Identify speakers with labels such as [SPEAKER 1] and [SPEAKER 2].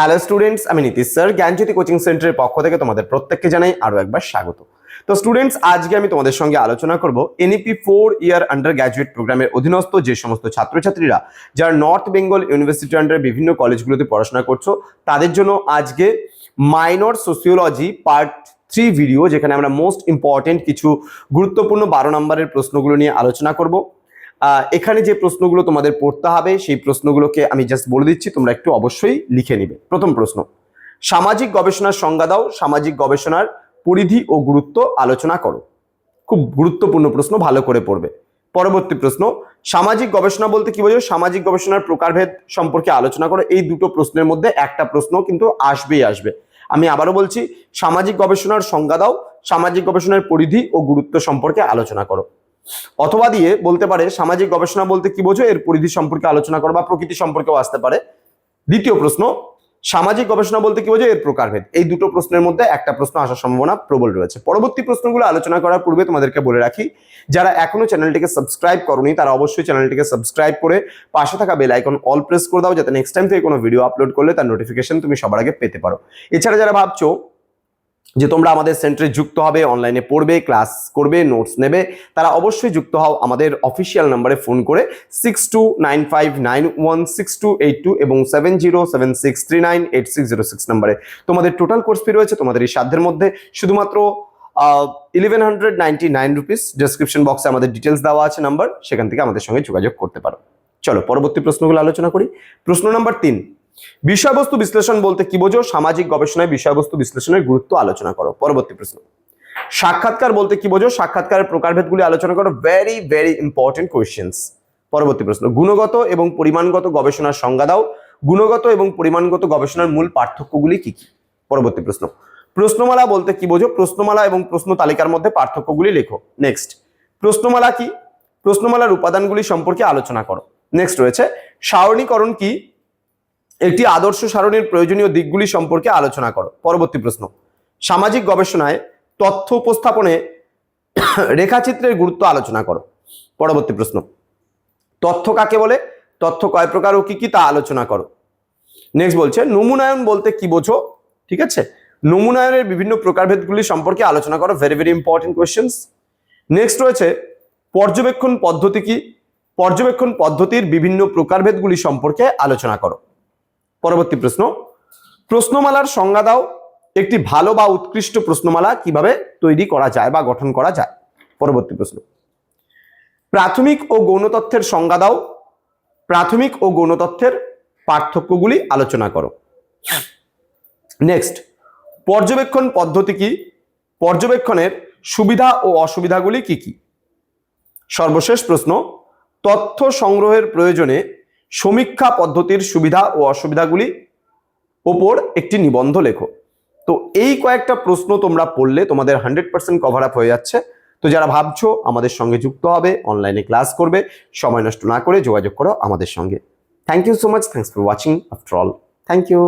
[SPEAKER 1] Hello students, আমি Nitish sir, জ্ঞানজ্যোতি coaching সেন্টারের পক্ষ থেকে তোমাদের প্রত্যেককে জানাই আরও একবার স্বাগত। তো স্টুডেন্টস, আজকে আমি তোমাদের সঙ্গে আলোচনা করব NEP four year undergraduate প্রোগ্রামের অধীনস্থ যে সমস্ত ছাত্রছাত্রীরা যারা নর্থ বেঙ্গল ইউনিভার্সিটি আন্ডারে বিভিন্ন কলেজগুলোতে পড়াশোনা করছ, তাদের জন্য আজকে minor sociology part three video যেখানে আমরা মোস্ট ইম্পর্টেন্ট কিছু গুরুত্বপূর্ণ বারো নম্বরের প্রশ্নগুলো নিয়ে আলোচনা করব। এখানে যে প্রশ্নগুলো তোমাদের পড়তে হবে, সেই প্রশ্নগুলোকে আমি জাস্ট বলে দিচ্ছি, তোমরা একটু অবশ্যই লিখে নিবে। প্রথম প্রশ্ন, সামাজিক গবেষণার সংজ্ঞা দাও, সামাজিক গবেষণার পরিধি ও গুরুত্ব আলোচনা করো। খুব গুরুত্বপূর্ণ প্রশ্ন, ভালো করে পড়বে। পরবর্তী প্রশ্ন, সামাজিক গবেষণা বলতে কি বোঝো সামাজিক গবেষণার প্রকারভেদ সম্পর্কে আলোচনা করো। এই দুটো প্রশ্নের মধ্যে একটা প্রশ্ন কিন্তু আসবেই আসবে। আমি আবারও বলছি, সামাজিক গবেষণার সংজ্ঞা দাও, সামাজিক গবেষণার পরিধি ও গুরুত্ব সম্পর্কে আলোচনা করো। অথবা দিয়ে বলতে পারে, সামাজিক গবেষণা বলতে কি বোঝো? এর পরিধি সম্পর্কে আলোচনা করো বা প্রকৃতি সম্পর্কেও আসতে পারে। দ্বিতীয় প্রশ্ন, সামাজিক গবেষণা বলতে কি বোঝো? এর প্রকারভেদ। এই দুটো প্রশ্নের মধ্যে একটা প্রশ্ন আসার সম্ভাবনা প্রবল রয়েছে। পরবর্তী প্রশ্নগুলো আলোচনা করার পূর্বে তোমাদেরকে বলে রাখি, যারা এখনও চ্যানেলটিকে সাবস্ক্রাইব করনি, তারা অবশ্যই চ্যানেলটিকে সাবস্ক্রাইব করে পাশে থাকা বেল আইকন অল প্রেস করে দাও, যাতে নেক্সট টাইম থেকে কোনো ভিডিও আপলোড করলে তার নোটিফিকেশন তুমি সবার আগে পেতে পারো। এছাড়া যারা ভাবছ যে তোমরা আমাদের সেন্টারে যুক্ত হবে অনলাইনে পড়বে ক্লাস করবে নোটস নেবে, তারা অবশ্যই যুক্ত হও আমাদের অফিসিয়াল নাম্বারে ফোন করে six two nine five nine one six two eight two এবং seven zero seven six three nine eight six zero six নাম্বারে তোমাদের টোটাল কোর্স ফি রয়েছে তোমাদের এই সাধ্যের মধ্যে। শুধুমাত্র eleven hundred ninety nine rupees description বক্সে আমাদের ডিটেলস দেওয়া আছে নাম্বার সেখান থেকে আমাদের সঙ্গে যোগাযোগ করতে পারো। চলো, পরবর্তী প্রশ্নগুলো আলোচনা করি। প্রশ্ন নাম্বার তিন বিষয়বস্তু বিশ্লেষণ বলতে কি বোঝো? সামাজিক গবেষণায় বিষয়বস্তু বিশ্লেষণের গুরুত্ব আলোচনা করো। পরবর্তী প্রশ্ন। সাক্ষাৎকার বলতে কি বোঝো? সাক্ষাৎকারের প্রকারভেদগুলি আলোচনা করো। ভেরি ভেরি ইম্পর্টেন্ট কোয়েশ্চেন্স পরবর্তী প্রশ্ন। গুণগত এবং পরিমাণগত গবেষণার সংজ্ঞা দাও। গুণগত এবং পরিমাণগত গবেষণার মূল পার্থক্যগুলি কি কি? পরবর্তী প্রশ্ন। প্রশ্নমালা বলতে কি বোঝো? প্রশ্নমালা এবং প্রশ্ন তালিকার মধ্যে পার্থক্যগুলি লেখো। নেক্সট প্রশ্নমালা কি? প্রশ্নমালার উপাদানগুলি সম্পর্কে আলোচনা করো। নেক্সট রয়েছে। সারণীকরণ কি? একটি আদর্শ সারণীর প্রয়োজনীয় দিকগুলি সম্পর্কে আলোচনা করো। পরবর্তী প্রশ্ন। সামাজিক গবেষণায় তথ্য উপস্থাপনে রেখাচিত্রের গুরুত্ব আলোচনা করো। পরবর্তী প্রশ্ন। তথ্য কাকে বলে? তথ্য কয় প্রকার ও কি কি তা আলোচনা করো। নেক্সট বলছে, নমুনায়ন বলতে কি বোঝো? ঠিক আছে? নমুনায়নের বিভিন্ন প্রকারভেদগুলি সম্পর্কে আলোচনা করো। Very very important questions next রয়েছে, পর্যবেক্ষণ পদ্ধতি কি? পর্যবেক্ষণ পদ্ধতির বিভিন্ন প্রকারভেদগুলি সম্পর্কে আলোচনা করো। পরবর্তী প্রশ্ন। প্রশ্নমালার সংজ্ঞা দাও। একটি ভালো বা উৎকৃষ্ট প্রশ্নমালা কীভাবে তৈরি করা যায় বা গঠন করা যায়? পরবর্তী প্রশ্ন। প্রাথমিক ও গৌণতথ্যের সংজ্ঞা দাও। প্রাথমিক ও গৌণতথ্যের পার্থক্যগুলি আলোচনা করো। নেক্সট। পর্যবেক্ষণ পদ্ধতি কি? পর্যবেক্ষণের সুবিধা ও অসুবিধাগুলি কি কি? সর্বশেষ প্রশ্ন। তথ্য সংগ্রহের প্রয়োজনে সমীক্ষা পদ্ধতির সুবিধা ও অসুবিধাগুলি ওপর একটি নিবন্ধ লেখো। তো এই কয়েকটা প্রশ্ন তোমরা পড়লে তোমাদের হান্ড্রেড পার্সেন্ট কভার আপ হয়ে যাচ্ছে। তো যারা ভাবছ আমাদের সঙ্গে যুক্ত হবে, অনলাইনে ক্লাস করবে, সময় নষ্ট না করে যোগাযোগ করো আমাদের সঙ্গে। Thank you so much thanks for watching after all thank you